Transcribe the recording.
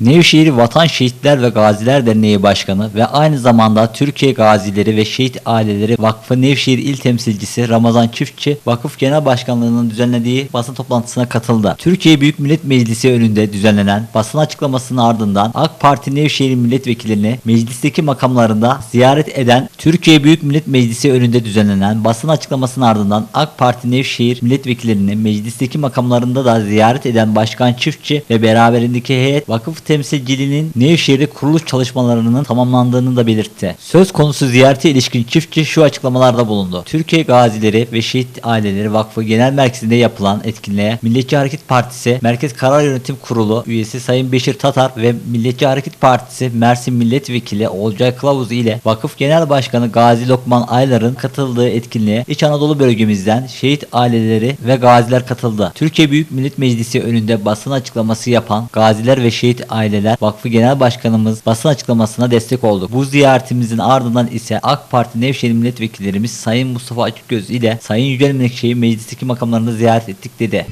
Nevşehir Vatan Şehitler ve Gaziler Derneği Başkanı ve aynı zamanda Türkiye Gazileri ve Şehit Aileleri Vakfı Nevşehir İl Temsilcisi Ramazan Çiftçi, Vakıf Genel Başkanlığı'nın düzenlediği basın toplantısına katıldı. Türkiye Büyük Millet Meclisi önünde düzenlenen basın açıklamasının ardından AK Parti Nevşehir Milletvekilini meclisteki makamlarında ziyaret eden Türkiye Büyük Millet Meclisi önünde düzenlenen basın açıklamasının ardından AK Parti Nevşehir milletvekillerini meclisteki makamlarında da ziyaret eden Başkan Çiftçi ve beraberindeki heyet vakıf temsilciliğinin Nevşehir'de kuruluş çalışmalarının tamamlandığını da belirtti. Söz konusu ziyarete ilişkin Çiftçi şu açıklamalarda bulundu. Türkiye Gazileri ve Şehit Aileleri Vakfı Genel Merkezi'nde yapılan etkinliğe Milliyetçi Hareket Partisi Merkez Karar Yönetim Kurulu üyesi Sayın Beşir Tatar ve Milliyetçi Hareket Partisi Mersin Milletvekili Olcay Kılavuz ile Vakıf Genel Başkanı Gazi Lokman Aylar'ın katıldığı etkinliğe İç Anadolu bölgemizden şehit aileleri ve gaziler katıldı. Türkiye Büyük Millet Meclisi önünde basın açıklaması yapan Gaziler ve Şehit Aileler Vakfı Genel Başkanımız basın açıklamasına destek oldu. Bu ziyaretimizin ardından ise AK Parti Nevşehir milletvekillerimiz Sayın Mustafa Açıkgöz ile Sayın Yücel Menekşe'yi meclisteki makamlarında ziyaret ettik dedi.